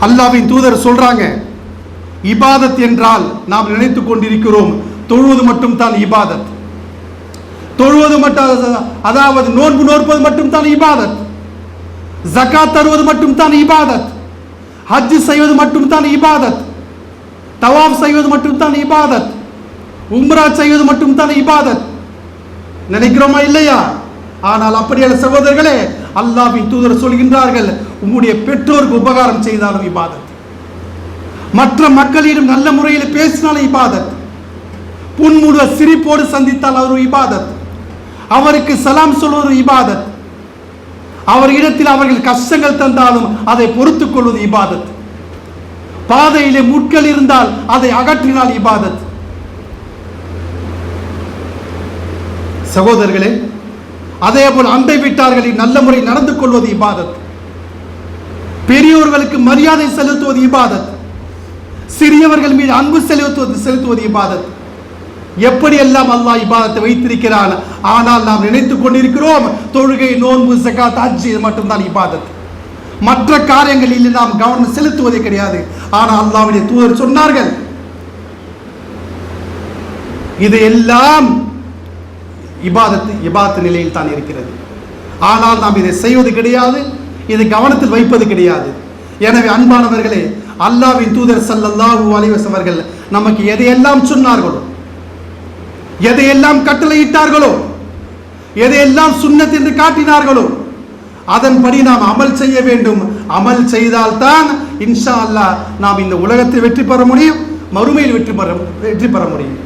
அல்லாவின் தூதர் சொல்றாங்க இபாதத் என்றால் நாம் நினைத்துக் கொண்டிருக்கிறோம் தொழுவது மட்டும் தான் இபாதத். தொழுவது மட்டும் அதாவது நோன்பு நோற்பது மட்டும் தான் இபாதத். ஜகாத் தருவது மட்டும் தான் இபாதத். ஹஜ் செய்வது மட்டும் தான் இபாதத். தவாப் செய்வது மட்டும் தான் இபாதத். உம்ரா செய்வது மட்டும் தான் இபாதத். நினைக்கிறோமா இல்லையா? ஆனால் அப்படியான சகோதரர்களே அல்லாவின் தூதர் சொல்கின்றார்கள் உம்முடைய பெற்றோருக்கு உபகாரம் செய்தாலும் இபாதத். மற்ற மக்களிடம் நல்ல முறையில் பேசினாலும் இபாதத். புன்முழுவ சிரிப்போடு சந்தித்தால் அவர் இபாதத். அவருக்கு சலாம் சொல்வது இபாதத். அவர் இடத்தில் அவர்கள் கஷ்டங்கள் தந்தாலும் அதை பொறுத்துக் கொள்வது இபாதத். பாதையிலே முட்கள் இருந்தால் அதை அகற்றினால் இபாதத். சகோதரர்களே அதே போல் அண்டை வீட்டார்களில் நல்ல முறை நடந்து கொள்வது இபாதத். பெரியோர்களுக்கு மரியாதை செலுத்துவது இபாதத். சிறியவர்கள் மீது அன்பு செலுத்துவது செலுத்துவது இபாதத். எப்படியெல்லாம் அல்லாஹ் இபாதத்தை வைத்திருக்கிறான்? ஆனால் நாம் நினைத்துக் கொண்டிருக்கிறோம் தொழுகை நோன்பு சகாத் அஜி மட்டும்தான் இபாதத். மற்ற காரியங்களில் நாம் கவனம் செலுத்துவதே கிடையாது. ஆனால் அல்லாவுடைய தூதர் சொன்னார்கள் இது எல்லாம் இபாதத்து இபாத்து நிலையில் தான் இருக்கிறது. ஆனால் நாம் இதை செய்வது கிடையாது இதை கவனத்தில் வைப்பது கிடையாது. எனவே அன்பானவர்களே அல்லாவின் தூதர் சல்லல்லாஹூ அலிவஸ் அவர்கள் நமக்கு எதையெல்லாம் சொன்னார்களோ எதையெல்லாம் கட்டளையிட்டார்களோ எதையெல்லாம் சுண்ணத் என்று காட்டினார்களோ அதன்படி நாம் அமல் செய்ய வேண்டும். அமல் செய்தால்தான் இன்ஷா அல்லாஹ் நாம் இந்த உலகத்தில் வெற்றி பெற முடியும் மறுமையில் வெற்றி பெற வெற்றி பெற முடியும்.